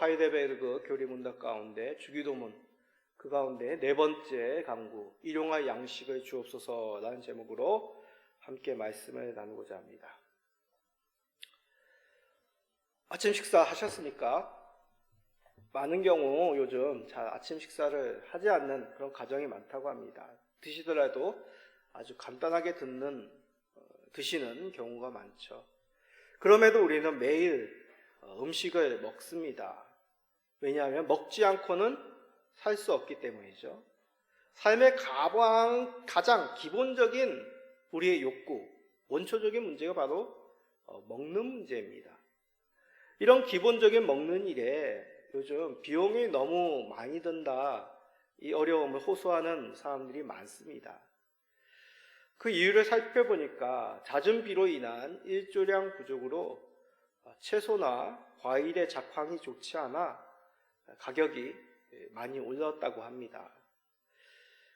하이데베르그 교리문답 가운데 주기도문 그 가운데 네 번째 강구 일용할 양식을 주옵소서라는 제목으로 함께 말씀을 나누고자 합니다. 아침 식사 하셨습니까? 많은 경우 요즘 잘 아침 식사를 하지 않는 그런 가정이 많다고 합니다. 드시더라도 아주 간단하게 듣는 어, 드시는 경우가 많죠. 그럼에도 우리는 매일 어, 음식을 먹습니다. 왜냐하면 먹지 않고는 살 수 없기 때문이죠. 삶의 가장, 가장 기본적인 우리의 욕구, 원초적인 문제가 바로 어, 먹는 문제입니다. 이런 기본적인 먹는 일에 요즘 비용이 너무 많이 든다, 이 어려움을 호소하는 사람들이 많습니다. 그 이유를 살펴보니까 잦은 비로 인한 일조량 부족으로 채소나 과일의 작황이 좋지 않아 가격이 많이 올랐다고 합니다.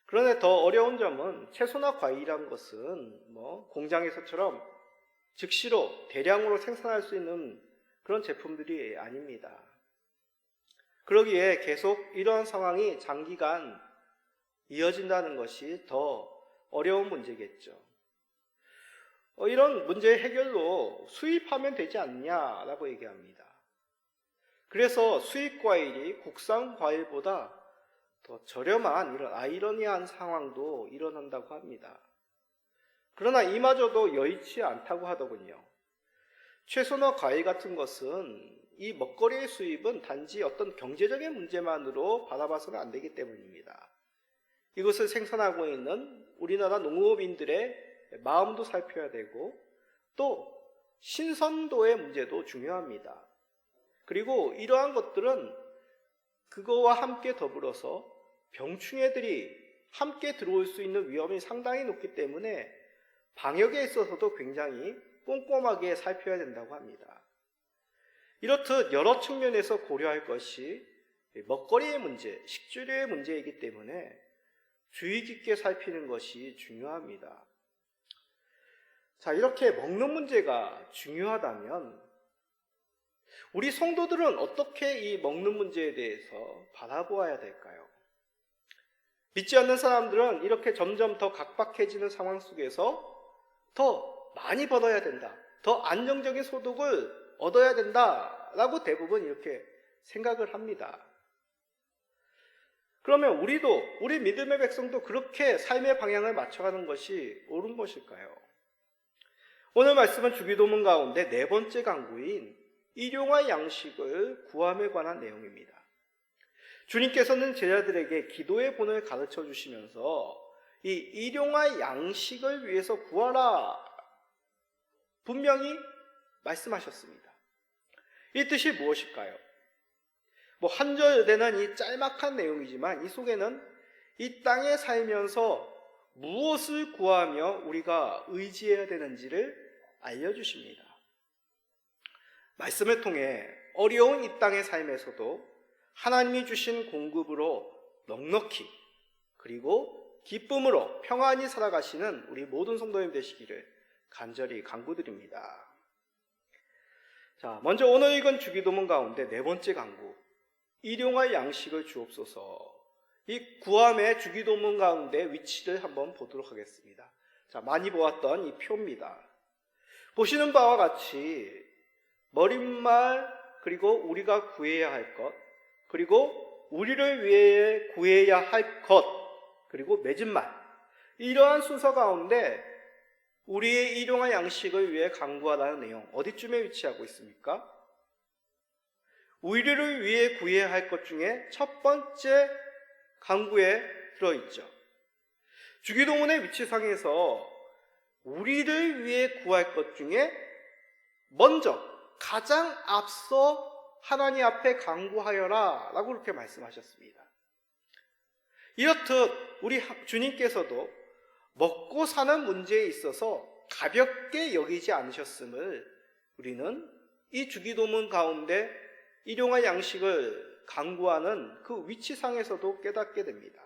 그런데 더 어려운 점은 채소나 과일이란 것은 뭐 공장에서처럼 즉시로 대량으로 생산할 수 있는 그런 제품들이 아닙니다. 그러기에 계속 이러한 상황이 장기간 이어진다는 것이 더 어려운 문제겠죠. 어, 이런 문제 해결로 수입하면 되지 않냐라고 얘기합니다. 그래서 수입 과일이 국산 과일보다 더 저렴한 이런 아이러니한 상황도 일어난다고 합니다. 그러나 이마저도 여의치 않다고 하더군요. 채소나 과일 같은 것은 이 먹거리의 수입은 단지 어떤 경제적인 문제만으로 바라봐서는 안 되기 때문입니다. 이것을 생산하고 있는 우리나라 농업인들의 마음도 살펴야 되고 또 신선도의 문제도 중요합니다. 그리고 이러한 것들은 그거와 함께 더불어서 병충해들이 함께 들어올 수 있는 위험이 상당히 높기 때문에 방역에 있어서도 굉장히 꼼꼼하게 살펴야 된다고 합니다. 이렇듯 여러 측면에서 고려할 것이 먹거리의 문제, 식재료의 문제이기 때문에 주의 깊게 살피는 것이 중요합니다. 자, 이렇게 먹는 문제가 중요하다면 우리 성도들은 어떻게 이 먹는 문제에 대해서 바라보아야 될까요? 믿지 않는 사람들은 이렇게 점점 더 각박해지는 상황 속에서 더 많이 벌어야 된다. 더 안정적인 소득을 얻어야 된다. 라고 대부분 이렇게 생각을 합니다. 그러면 우리도, 우리 믿음의 백성도 그렇게 삶의 방향을 맞춰가는 것이 옳은 것일까요? 오늘 말씀은 주기도문 가운데 네 번째 강구인 일용할 양식을 구함에 관한 내용입니다. 주님께서는 제자들에게 기도의 본을 가르쳐 주시면서 이 일용할 양식을 위해서 구하라 분명히 말씀하셨습니다. 이 뜻이 무엇일까요? 뭐 한절 되는 이 짤막한 내용이지만 이 속에는 이 땅에 살면서 무엇을 구하며 우리가 의지해야 되는지를 알려주십니다. 말씀을 통해 어려운 이 땅의 삶에서도 하나님이 주신 공급으로 넉넉히 그리고 기쁨으로 평안히 살아가시는 우리 모든 성도님 되시기를 간절히 간구드립니다. 자, 먼저 오늘 읽은 주기도문 가운데 네 번째 강구. 일용할 양식을 주옵소서. 이 구함의 주기도문 가운데 위치를 한번 보도록 하겠습니다. 자, 많이 보았던 이 표입니다. 보시는 바와 같이 머릿말 그리고 우리가 구해야 할 것, 그리고 우리를 위해 구해야 할 것, 그리고 맺은 말. 이러한 순서 가운데 우리의 일용할 양식을 위해 강구하라는 내용 어디쯤에 위치하고 있습니까? 우리를 위해 구해야 할 것 중에 첫 번째 강구에 들어있죠. 주기도문의 위치상에서 우리를 위해 구할 것 중에 먼저 가장 앞서 하나님 앞에 강구하여라 라고 그렇게 말씀하셨습니다. 이렇듯 우리 주님께서도 먹고 사는 문제에 있어서 가볍게 여기지 않으셨음을 우리는 이 주기도문 가운데 일용할 양식을 강구하는 그 위치상에서도 깨닫게 됩니다.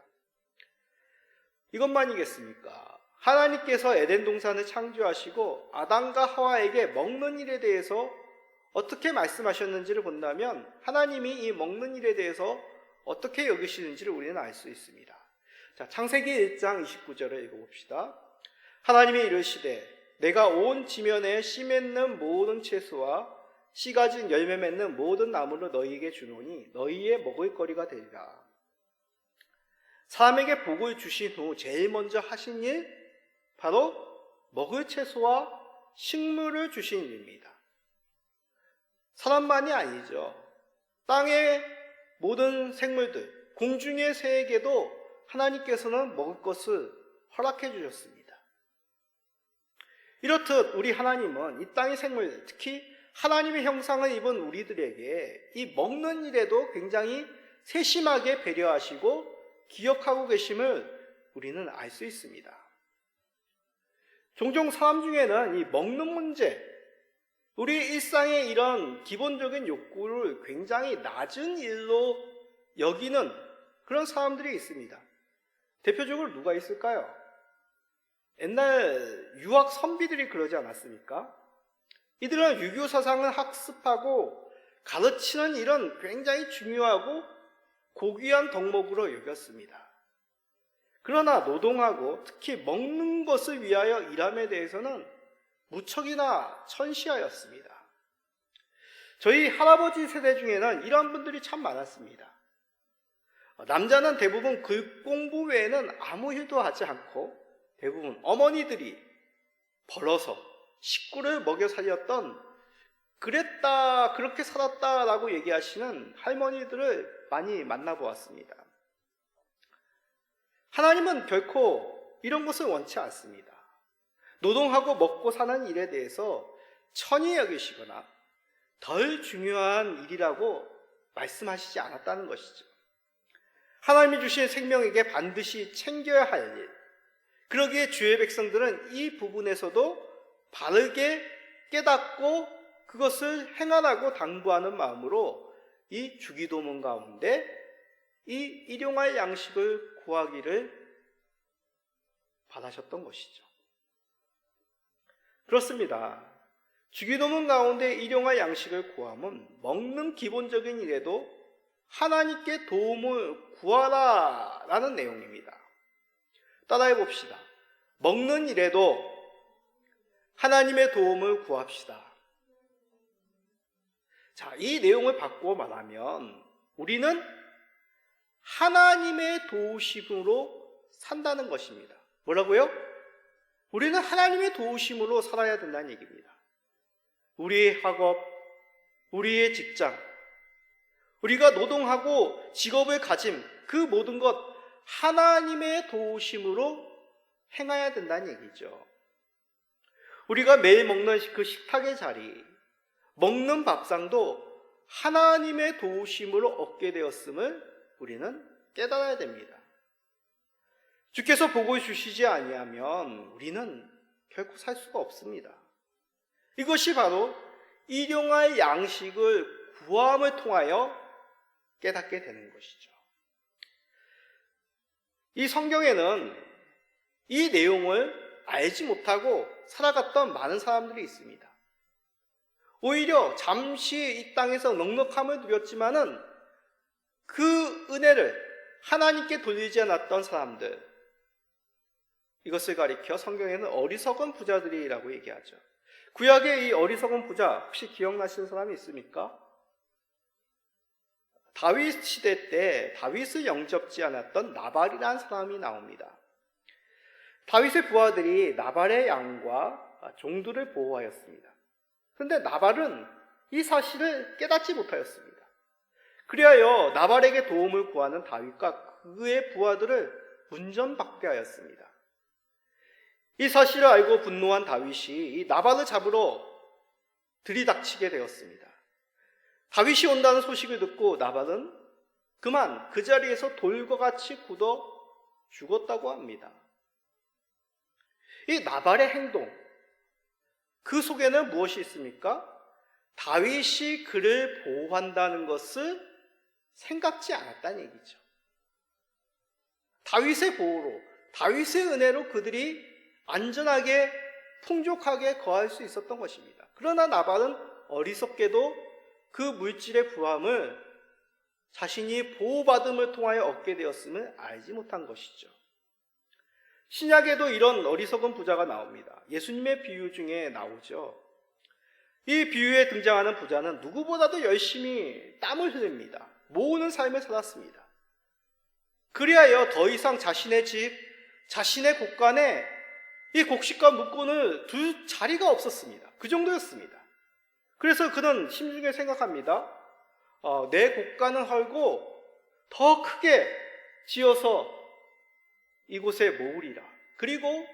이것만이겠습니까? 하나님께서 에덴 동산을 창조하시고 아담과 하와에게 먹는 일에 대해서 어떻게 말씀하셨는지를 본다면 하나님이 이 먹는 일에 대해서 어떻게 여기시는지를 우리는 알 수 있습니다. 자, 창세기 1장 29절을 읽어봅시다. 하나님이 이르시되 내가 온 지면에 씨 맺는 모든 채소와 씨 가진 열매 맺는 모든 나무를 너희에게 주노니 너희의 먹을 거리가 되리라. 사람에게 복을 주신 후 제일 먼저 하신 일 바로 먹을 채소와 식물을 주신 일입니다. 사람만이 아니죠. 땅의 모든 생물들, 공중의 새에게도 하나님께서는 먹을 것을 허락해 주셨습니다. 이렇듯 우리 하나님은 이 땅의 생물, 특히 하나님의 형상을 입은 우리들에게 이 먹는 일에도 굉장히 세심하게 배려하시고 기억하고 계심을 우리는 알 수 있습니다. 종종 사람 중에는 이 먹는 문제, 우리 일상의 이런 기본적인 욕구를 굉장히 낮은 일로 여기는 그런 사람들이 있습니다. 대표적으로 누가 있을까요? 옛날 유학 선비들이 그러지 않았습니까? 이들은 유교 사상을 학습하고 가르치는 일은 굉장히 중요하고 고귀한 덕목으로 여겼습니다. 그러나 노동하고 특히 먹는 것을 위하여 일함에 대해서는 무척이나 천시하였습니다. 저희 할아버지 세대 중에는 이런 분들이 참 많았습니다. 남자는 대부분 글 공부 외에는 아무 일도 하지 않고 대부분 어머니들이 벌어서 식구를 먹여 살렸던 그랬다, 그렇게 살았다라고 얘기하시는 할머니들을 많이 만나보았습니다. 하나님은 결코 이런 것을 원치 않습니다. 노동하고 먹고 사는 일에 대해서 천히 여기시거나 덜 중요한 일이라고 말씀하시지 않았다는 것이죠. 하나님이 주신 생명에게 반드시 챙겨야 할 일. 그러기에 주의 백성들은 이 부분에서도 바르게 깨닫고 그것을 행하라고 당부하는 마음으로 이 주기도문 가운데 이 일용할 양식을 구하기를 바라셨던 것이죠. 그렇습니다. 주기도문 가운데 일용할 양식을 구함은 먹는 기본적인 일에도 하나님께 도움을 구하라 라는 내용입니다. 따라해 봅시다. 먹는 일에도 하나님의 도움을 구합시다. 자, 이 내용을 바꾸어 말하면 우리는 하나님의 도우심으로 산다는 것입니다. 뭐라고요? 우리는 하나님의 도우심으로 살아야 된다는 얘기입니다. 우리의 학업, 우리의 직장, 우리가 노동하고 직업을 가짐, 그 모든 것 하나님의 도우심으로 행해야 된다는 얘기죠. 우리가 매일 먹는 그 식탁의 자리, 먹는 밥상도 하나님의 도우심으로 얻게 되었음을 우리는 깨달아야 됩니다. 주께서 보고 주시지 아니하면 우리는 결코 살 수가 없습니다. 이것이 바로 일용할 양식을 구함을 통하여 깨닫게 되는 것이죠. 이 성경에는 이 내용을 알지 못하고 살아갔던 많은 사람들이 있습니다. 오히려 잠시 이 땅에서 넉넉함을 누렸지만은 그 은혜를 하나님께 돌리지 않았던 사람들, 이것을 가리켜 성경에는 어리석은 부자들이라고 얘기하죠. 구약의 이 어리석은 부자 혹시 기억나시는 사람이 있습니까? 다윗 시대 때 다윗을 영접지 않았던 나발이라는 사람이 나옵니다. 다윗의 부하들이 나발의 양과 종들을 보호하였습니다. 그런데 나발은 이 사실을 깨닫지 못하였습니다. 그리하여 나발에게 도움을 구하는 다윗과 그의 부하들을 문전박대 하였습니다. 이 사실을 알고 분노한 다윗이 이 나발을 잡으러 들이닥치게 되었습니다. 다윗이 온다는 소식을 듣고 나발은 그만 그 자리에서 돌과 같이 굳어 죽었다고 합니다. 이 나발의 행동, 그 속에는 무엇이 있습니까? 다윗이 그를 보호한다는 것을 생각지 않았다는 얘기죠. 다윗의 보호로, 다윗의 은혜로 그들이 안전하게 풍족하게 거할 수 있었던 것입니다. 그러나 나발은 어리석게도 그 물질의 부함을 자신이 보호받음을 통하여 얻게 되었음을 알지 못한 것이죠. 신약에도 이런 어리석은 부자가 나옵니다. 예수님의 비유 중에 나오죠. 이 비유에 등장하는 부자는 누구보다도 열심히 땀을 흘립니다. 모으는 삶을 살았습니다. 그리하여 더 이상 자신의 집, 자신의 곳간에 이 곡식과 물건을 둘 자리가 없었습니다. 그 정도였습니다. 그래서 그는 심중에 생각합니다. 어, 내 곳간을 헐고 더 크게 지어서 이곳에 모으리라. 그리고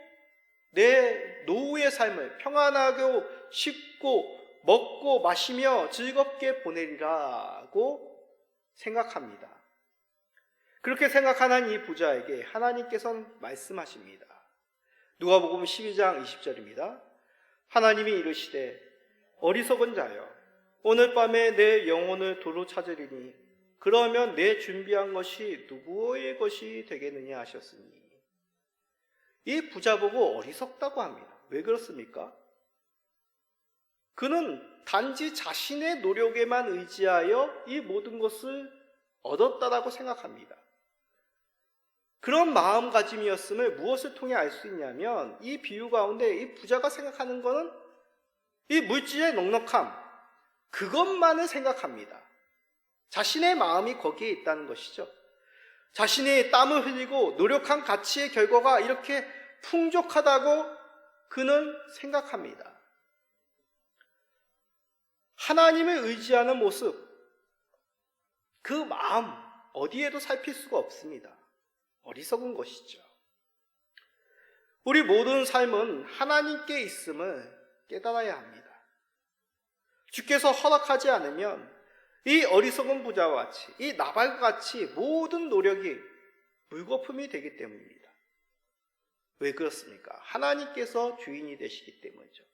내 노후의 삶을 평안하고 쉽고 먹고 마시며 즐겁게 보내리라고 생각합니다. 그렇게 생각하는 이 부자에게 하나님께서는 말씀하십니다. 누가복음 12장 20절입니다. 하나님이 이르시되 어리석은 자여 오늘 밤에 내 영혼을 도로 찾으리니 그러면 내 준비한 것이 누구의 것이 되겠느냐 하셨으니 이 부자 보고 어리석다고 합니다. 왜 그렇습니까? 그는 단지 자신의 노력에만 의지하여 이 모든 것을 얻었다라고 생각합니다. 그런 마음가짐이었음을 무엇을 통해 알 수 있냐면 이 비유 가운데 이 부자가 생각하는 것은 이 물질의 넉넉함 그것만을 생각합니다. 자신의 마음이 거기에 있다는 것이죠. 자신이 땀을 흘리고 노력한 가치의 결과가 이렇게 풍족하다고 그는 생각합니다. 하나님을 의지하는 모습, 그 마음, 어디에도 살필 수가 없습니다. 어리석은 것이죠. 우리 모든 삶은 하나님께 있음을 깨달아야 합니다. 주께서 허락하지 않으면 이 어리석은 부자와 같이, 이 나발과 같이 모든 노력이 물거품이 되기 때문입니다. 왜 그렇습니까? 하나님께서 주인이 되시기 때문이죠.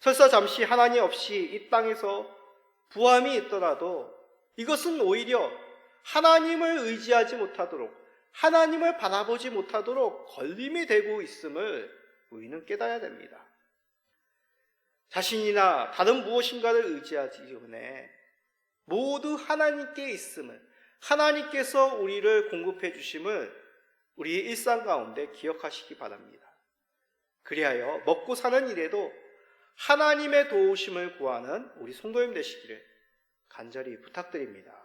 설사 잠시 하나님 없이 이 땅에서 부함이 있더라도 이것은 오히려 하나님을 의지하지 못하도록 하나님을 바라보지 못하도록 걸림이 되고 있음을 우리는 깨달아야 됩니다. 자신이나 다른 무엇인가를 의지하지 전에 모두 하나님께 있음을 하나님께서 우리를 공급해 주심을 우리의 일상 가운데 기억하시기 바랍니다. 그리하여 먹고 사는 일에도 하나님의 도우심을 구하는 우리 성도님 되시기를 간절히 부탁드립니다.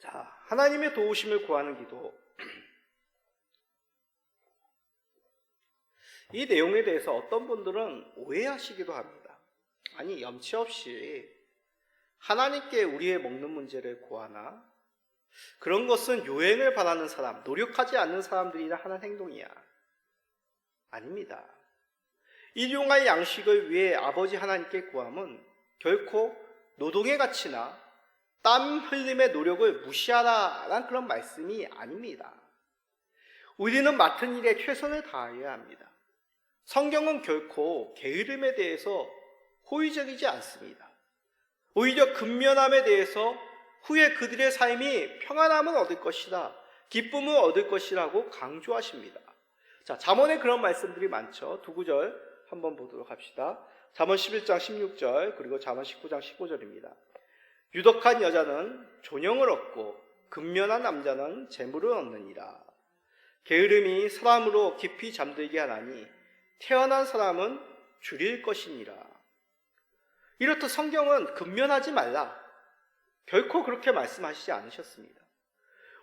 자, 하나님의 도우심을 구하는 기도. 이 내용에 대해서 어떤 분들은 오해하시기도 합니다. 아니, 염치 없이 하나님께 우리의 먹는 문제를 구하나? 그런 것은 요행을 바라는 사람, 노력하지 않는 사람들이나 하는 행동이야. 아닙니다. 일용할 양식을 위해 아버지 하나님께 구함은 결코 노동의 가치나 땀 흘림의 노력을 무시하라라는 그런 말씀이 아닙니다. 우리는 맡은 일에 최선을 다해야 합니다. 성경은 결코 게으름에 대해서 호의적이지 않습니다. 오히려 근면함에 대해서 후에 그들의 삶이 평안함을 얻을 것이다. 기쁨을 얻을 것이라고 강조하십니다. 자, 잠언에 그런 말씀들이 많죠. 두 구절 한번 보도록 합시다. 잠언 11장 16절 그리고 잠언 19장 15절입니다. 유덕한 여자는 존영을 얻고 근면한 남자는 재물을 얻느니라. 게으름이 사람으로 깊이 잠들게 하나니 태어난 사람은 줄일 것이니라. 이렇듯 성경은 근면하지 말라. 결코 그렇게 말씀하시지 않으셨습니다.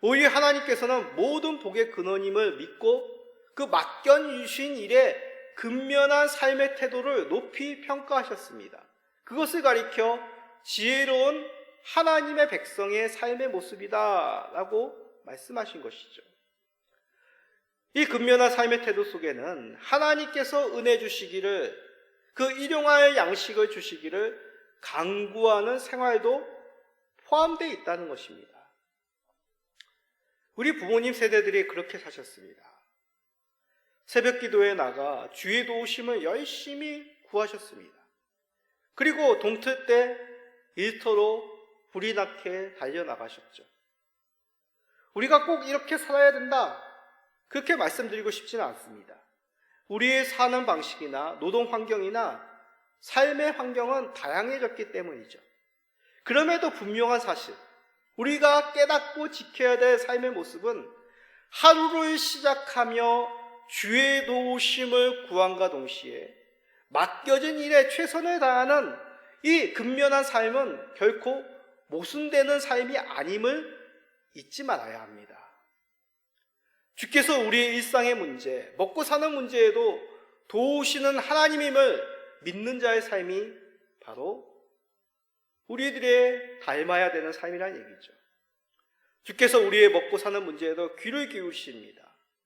오히려 하나님께서는 모든 복의 근원임을 믿고 그 맡겨주신 일에 근면한 삶의 태도를 높이 평가하셨습니다. 그것을 가리켜 지혜로운 하나님의 백성의 삶의 모습이다라고 말씀하신 것이죠. 이 근면한 삶의 태도 속에는 하나님께서 은혜 주시기를 그 일용할 양식을 주시기를 강구하는 생활도 포함되어 있다는 것입니다. 우리 부모님 세대들이 그렇게 사셨습니다. 새벽 기도에 나가 주의 도우심을 열심히 구하셨습니다. 그리고 동틀 때 일터로 불이 나게 달려나가셨죠. 우리가 꼭 이렇게 살아야 된다. 그렇게 말씀드리고 싶지는 않습니다. 우리의 사는 방식이나 노동 환경이나 삶의 환경은 다양해졌기 때문이죠. 그럼에도 분명한 사실, 우리가 깨닫고 지켜야 될 삶의 모습은 하루를 시작하며 주의 도우심을 구함과 동시에 맡겨진 일에 최선을 다하는 이 근면한 삶은 결코 모순되는 삶이 아님을 잊지 말아야 합니다. 주께서 우리의 일상의 문제, 먹고 사는 문제에도 도우시는 하나님임을 믿는 자의 삶이 바로 우리들의 닮아야 되는 삶이라는 얘기죠. 주께서 우리의 먹고 사는 문제에도 귀를 기울이십니다.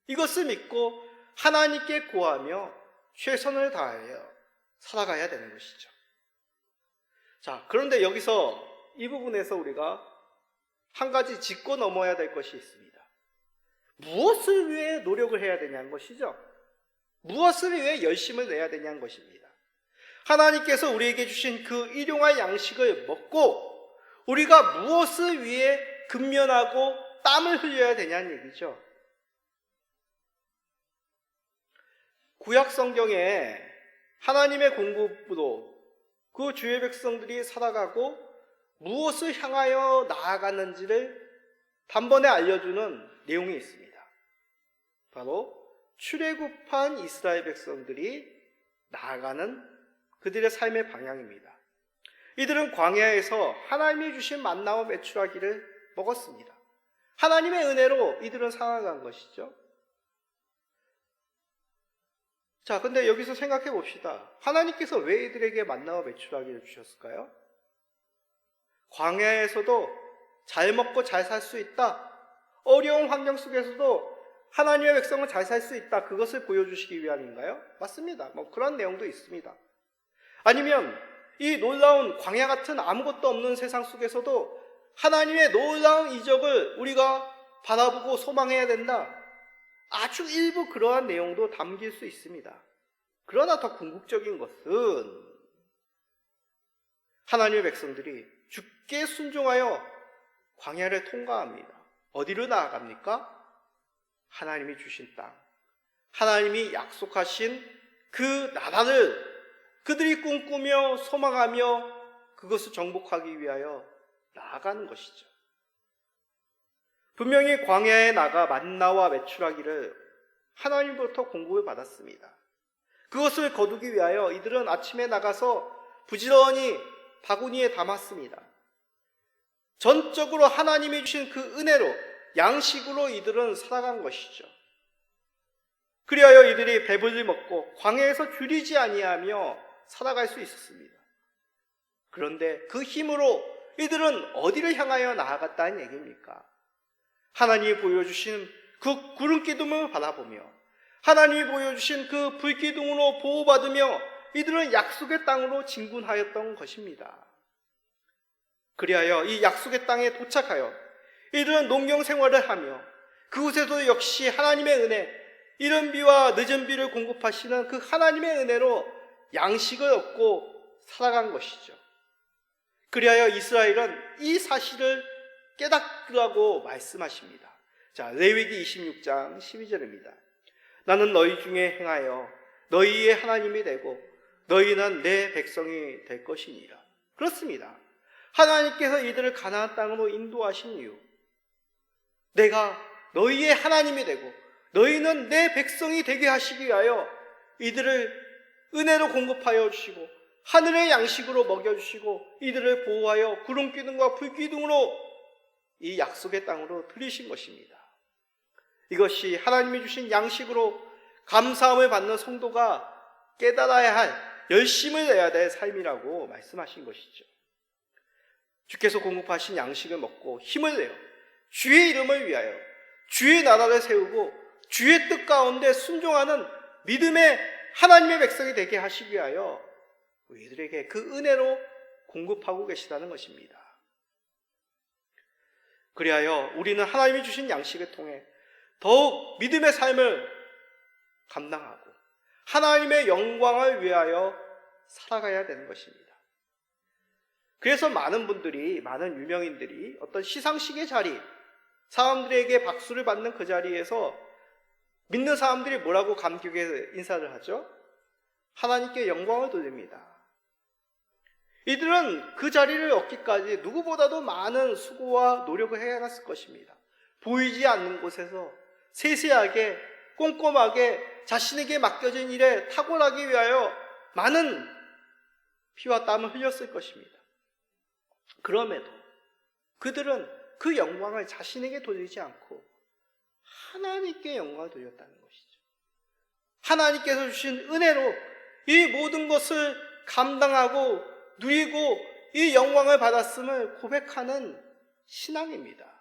이것을 믿고 하나님께 구하며 최선을 다하여 살아가야 되는 것이죠. 자, 그런데 여기서 이 부분에서 우리가 한 가지 짚고 넘어야 될 것이 있습니다. 무엇을 위해 노력을 해야 되냐는 것이죠. 무엇을 위해 열심을 내야 되냐는 것입니다. 하나님께서 우리에게 주신 그 일용할 양식을 먹고 우리가 무엇을 위해 근면하고 땀을 흘려야 되냐는 얘기죠. 구약 성경에 하나님의 공급으로 그 주의 백성들이 살아가고 무엇을 향하여 나아가는지를 단번에 알려주는 내용이 있습니다. 바로 출애굽한 이스라엘 백성들이 나아가는 그들의 삶의 방향입니다. 이들은 광야에서 하나님이 주신 만나와 메추라기를 먹었습니다. 하나님의 은혜로 이들은 살아간 것이죠. 자, 근데 여기서 생각해 봅시다. 하나님께서 왜 이들에게 만나와 메추라기를 주셨을까요? 광야에서도 잘 먹고 잘 살 수 있다. 어려운 환경 속에서도 하나님의 백성은 잘살 수 있다. 그것을 보여주시기 위함인가요? 맞습니다. 뭐 그런 내용도 있습니다. 아니면 이 놀라운 광야 같은 아무것도 없는 세상 속에서도 하나님의 놀라운 이적을 우리가 바라보고 소망해야 된다. 아주 일부 그러한 내용도 담길 수 있습니다. 그러나 더 궁극적인 것은 하나님의 백성들이 죽게 순종하여 광야를 통과합니다. 어디로 나아갑니까? 하나님이 주신 땅, 하나님이 약속하신 그 나라를 그들이 꿈꾸며 소망하며 그것을 정복하기 위하여 나아가는 것이죠. 분명히 광야에 나가 만나와 메추라기를 하나님부터 공급을 받았습니다. 그것을 거두기 위하여 이들은 아침에 나가서 부지런히 바구니에 담았습니다. 전적으로 하나님이 주신 그 은혜로 양식으로 이들은 살아간 것이죠. 그리하여 이들이 배불리 먹고 광야에서 줄이지 아니하며 살아갈 수 있었습니다. 그런데 그 힘으로 이들은 어디를 향하여 나아갔다는 얘기입니까? 하나님이 보여주신 그 구름 기둥을 바라보며 하나님이 보여주신 그 불기둥으로 보호받으며 이들은 약속의 땅으로 진군하였던 것입니다. 그리하여 이 약속의 땅에 도착하여 이들은 농경 생활을 하며 그곳에도 역시 하나님의 은혜, 이른 비와 늦은 비를 공급하시는 그 하나님의 은혜로 양식을 얻고 살아간 것이죠. 그리하여 이스라엘은 이 사실을 깨닫으라고 말씀하십니다. 자, 레위기 26장 12절입니다. 나는 너희 중에 행하여 너희의 하나님이 되고 너희는 내 백성이 될 것이니라. 그렇습니다. 하나님께서 이들을 가나안 땅으로 인도하신 이유. 내가 너희의 하나님이 되고 너희는 내 백성이 되게 하시기 위하여 이들을 은혜로 공급하여 주시고 하늘의 양식으로 먹여 주시고 이들을 보호하여 구름 기둥과 불 기둥으로 이 약속의 땅으로 들이신 것입니다. 이것이 하나님이 주신 양식으로 감사함을 받는 성도가 깨달아야 할 열심을 내야 될 삶이라고 말씀하신 것이죠. 주께서 공급하신 양식을 먹고 힘을 내요. 주의 이름을 위하여 주의 나라를 세우고 주의 뜻 가운데 순종하는 믿음의 하나님의 백성이 되게 하시기 위하여 우리들에게 그 은혜로 공급하고 계시다는 것입니다. 그리하여 우리는 하나님이 주신 양식을 통해 더욱 믿음의 삶을 감당하고 하나님의 영광을 위하여 살아가야 되는 것입니다. 그래서 많은 분들이, 많은 유명인들이 어떤 시상식의 자리, 사람들에게 박수를 받는 그 자리에서 믿는 사람들이 뭐라고 감격의 인사를 하죠? 하나님께 영광을 돌립니다. 이들은 그 자리를 얻기까지 누구보다도 많은 수고와 노력을 해야했을 것입니다. 보이지 않는 곳에서 세세하게 꼼꼼하게 자신에게 맡겨진 일에 탁월하기 위하여 많은 피와 땀을 흘렸을 것입니다. 그럼에도 그들은 그 영광을 자신에게 돌리지 않고 하나님께 영광을 돌렸다는 것이죠. 하나님께서 주신 은혜로 이 모든 것을 감당하고 누리고 이 영광을 받았음을 고백하는 신앙입니다.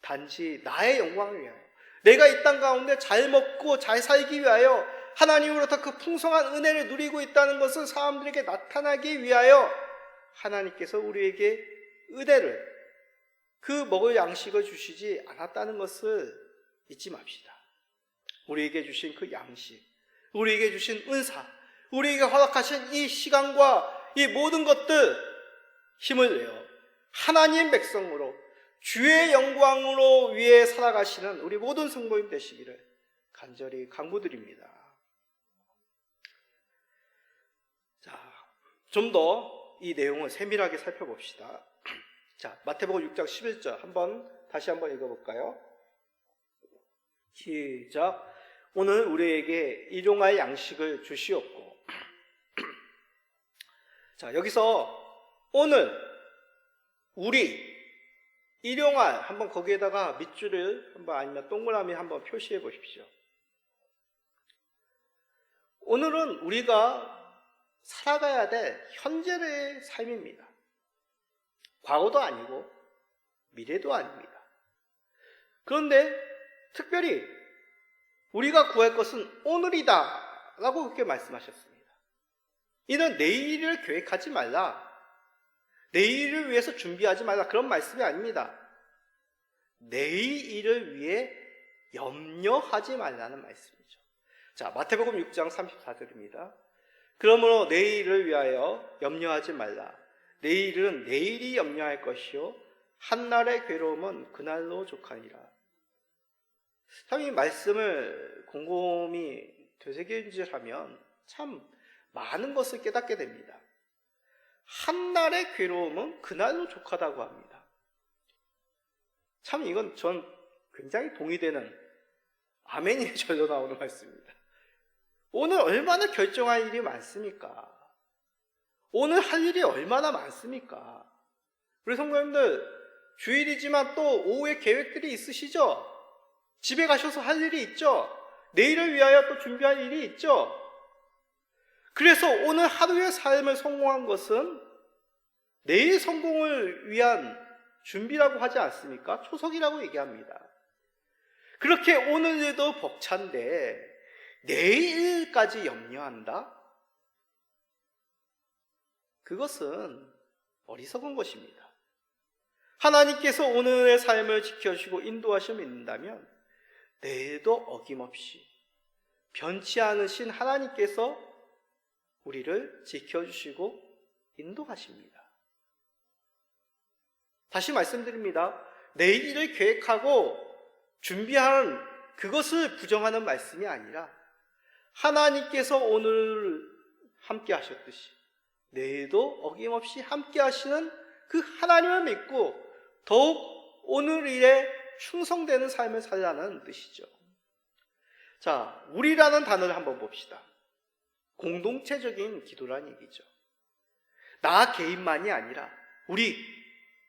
단지 나의 영광을 위하여 내가 이 땅 가운데 잘 먹고 잘 살기 위하여 하나님으로부터 그 풍성한 은혜를 누리고 있다는 것을 사람들에게 나타나기 위하여 하나님께서 우리에게 은혜를 그 먹을 양식을 주시지 않았다는 것을 잊지 맙시다. 우리에게 주신 그 양식, 우리에게 주신 은사, 우리에게 허락하신 이 시간과 이 모든 것들 힘을 내어 하나님 백성으로 주의 영광으로 위해 살아가시는 우리 모든 성도님 되시기를 간절히 강구드립니다. 자, 좀더 이 내용을 세밀하게 살펴봅시다. 자, 마태복음 6장 11절 한번 다시 한번 읽어볼까요? 시작. 오늘 우리에게 일용할 양식을 주시옵고. 자, 여기서 오늘 우리 일용할 한번 거기에다가 밑줄을 한번 아니면 동그라미 한번 표시해 보십시오. 오늘은 우리가 살아가야 될 현재의 삶입니다. 과거도 아니고 미래도 아닙니다. 그런데 특별히 우리가 구할 것은 오늘이다 라고 그렇게 말씀하셨습니다. 이는 내일을 계획하지 말라. 내일을 위해서 준비하지 말라. 그런 말씀이 아닙니다. 내일을 위해 염려하지 말라는 말씀이죠. 자, 마태복음 6장 34절입니다. 그러므로 내일을 위하여 염려하지 말라. 내일은 내일이 염려할 것이요. 한날의 괴로움은 그날로 족하니라. 참 이 말씀을 곰곰이 되새김질하면 참 많은 것을 깨닫게 됩니다. 한날의 괴로움은 그날로 족하다고 합니다. 참 이건 전 굉장히 동의되는 아멘이 절로 나오는 말씀입니다. 오늘 얼마나 결정할 일이 많습니까? 오늘 할 일이 얼마나 많습니까? 우리 성도님들 주일이지만 또 오후에 계획들이 있으시죠? 집에 가셔서 할 일이 있죠? 내일을 위하여 또 준비할 일이 있죠? 그래서 오늘 하루의 삶을 성공한 것은 내일 성공을 위한 준비라고 하지 않습니까? 초석이라고 얘기합니다. 그렇게 오늘 일도 벅찬데 내일까지 염려한다? 그것은 어리석은 것입니다. 하나님께서 오늘의 삶을 지켜주시고 인도하시면 믿는다면 내일도 어김없이 변치 않으신 하나님께서 우리를 지켜주시고 인도하십니다. 다시 말씀드립니다. 내일을 계획하고 준비하는 그것을 부정하는 말씀이 아니라 하나님께서 오늘 함께 하셨듯이 내일도 어김없이 함께 하시는 그 하나님을 믿고 더욱 오늘 일에 충성되는 삶을 살라는 뜻이죠. 자, 우리라는 단어를 한번 봅시다. 공동체적인 기도란 얘기죠. 나 개인만이 아니라 우리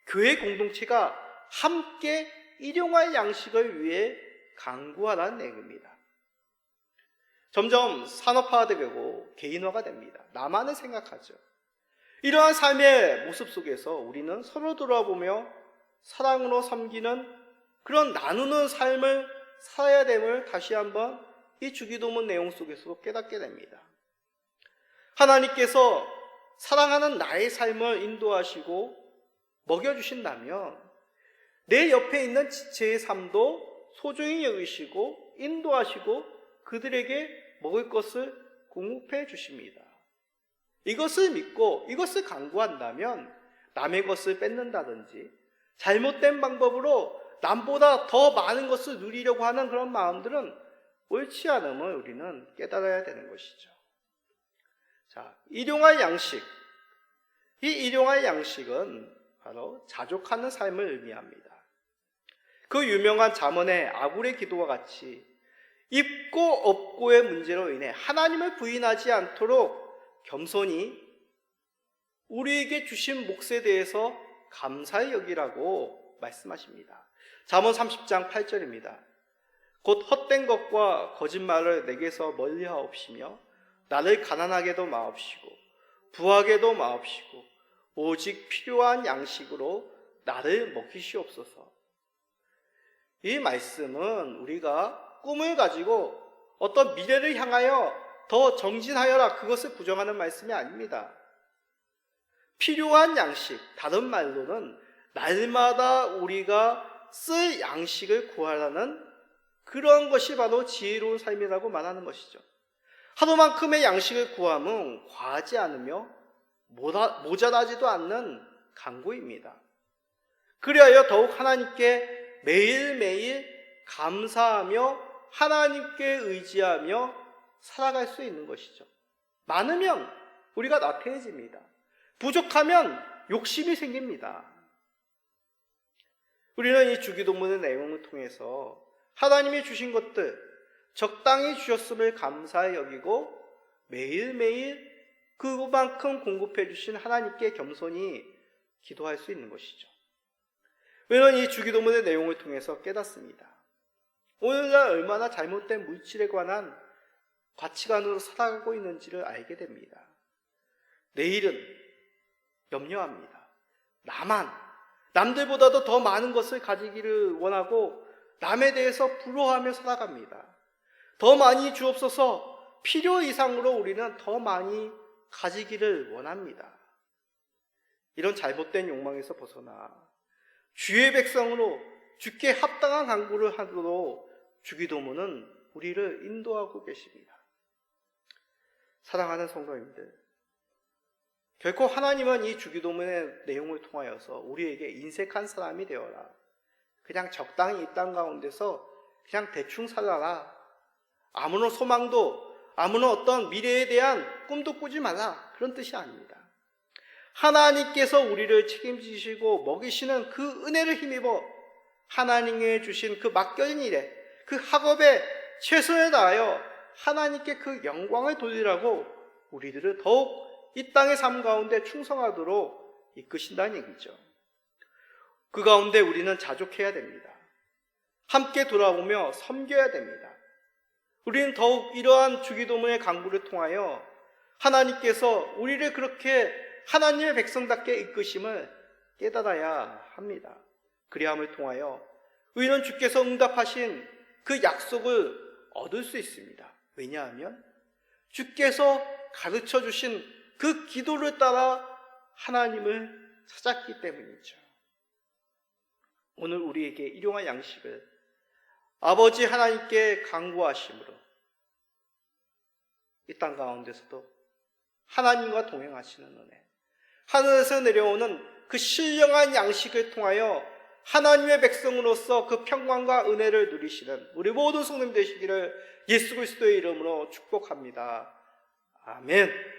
교회 공동체가 함께 일용할 양식을 위해 강구하라는 내용입니다. 점점 산업화되고 개인화가 됩니다. 나만을 생각하죠. 이러한 삶의 모습 속에서 우리는 서로 돌아보며 사랑으로 섬기는 그런 나누는 삶을 살아야 됨을 다시 한번 이 주기도문 내용 속에서 깨닫게 됩니다. 하나님께서 사랑하는 나의 삶을 인도하시고 먹여주신다면 내 옆에 있는 지체의 삶도 소중히 여기시고 인도하시고 그들에게 먹을 것을 공급해 주십니다. 이것을 믿고 이것을 강구한다면 남의 것을 뺏는다든지 잘못된 방법으로 남보다 더 많은 것을 누리려고 하는 그런 마음들은 옳지 않음을 우리는 깨달아야 되는 것이죠. 자, 일용할 양식. 이 일용할 양식은 바로 자족하는 삶을 의미합니다. 그 유명한 잠언의 아굴의 기도와 같이 입고 없고의 문제로 인해 하나님을 부인하지 않도록 겸손히 우리에게 주신 몫에 대해서 감사히 여기라고 말씀하십니다. 잠언 30장 8절입니다. 곧 헛된 것과 거짓말을 내게서 멀리하옵시며 나를 가난하게도 마옵시고 부하게도 마옵시고 오직 필요한 양식으로 나를 먹이시옵소서. 이 말씀은 우리가 꿈을 가지고 어떤 미래를 향하여 더 정진하여라 그것을 부정하는 말씀이 아닙니다. 필요한 양식, 다른 말로는 날마다 우리가 쓸 양식을 구하라는 그런 것이 바로 지혜로운 삶이라고 말하는 것이죠. 하루만큼의 양식을 구함은 과하지 않으며 모자- 모자라지도 않는 강구입니다. 그리하여 더욱 하나님께 매일매일 감사하며 하나님께 의지하며 살아갈 수 있는 것이죠. 많으면 우리가 나태해집니다. 부족하면 욕심이 생깁니다. 우리는 이 주기도문의 내용을 통해서 하나님이 주신 것들 적당히 주셨음을 감사히 여기고 매일매일 그만큼 공급해 주신 하나님께 겸손히 기도할 수 있는 것이죠. 우리는 이 주기도문의 내용을 통해서 깨닫습니다. 오늘날 얼마나 잘못된 물질에 관한 가치관으로 살아가고 있는지를 알게 됩니다. 내일은 염려합니다. 나만, 남들보다도 더 많은 것을 가지기를 원하고 남에 대해서 부러워하며 살아갑니다. 더 많이 주옵소서 필요 이상으로 우리는 더 많이 가지기를 원합니다. 이런 잘못된 욕망에서 벗어나 주의 백성으로 주께 합당한 강구를 하도록 주기도문은 우리를 인도하고 계십니다. 사랑하는 성도님들, 결코 하나님은 이 주기도문의 내용을 통하여서 우리에게 인색한 사람이 되어라. 그냥 적당히 이 땅 가운데서 그냥 대충 살아라. 아무런 소망도 아무런 어떤 미래에 대한 꿈도 꾸지 말라. 그런 뜻이 아닙니다. 하나님께서 우리를 책임지시고 먹이시는 그 은혜를 힘입어 하나님께 주신 그 맡겨진 일에 그 학업에 최선을 다하여 하나님께 그 영광을 돌리라고 우리들을 더욱 이 땅의 삶 가운데 충성하도록 이끄신다는 얘기죠. 그 가운데 우리는 자족해야 됩니다. 함께 돌아오며 섬겨야 됩니다. 우리는 더욱 이러한 주기도문의 강구를 통하여 하나님께서 우리를 그렇게 하나님의 백성답게 이끄심을 깨달아야 합니다. 그리함을 통하여 우리는 주께서 응답하신 그 약속을 얻을 수 있습니다. 왜냐하면 주께서 가르쳐 주신 그 기도를 따라 하나님을 찾았기 때문이죠. 오늘 우리에게 일용할 양식을 아버지 하나님께 강구하심으로 이 땅 가운데서도 하나님과 동행하시는 은혜, 하늘에서 내려오는 그 신령한 양식을 통하여 하나님의 백성으로서 그 평강과 은혜를 누리시는 우리 모든 성님 되시기를 예수 그리스도의 이름으로 축복합니다. 아멘.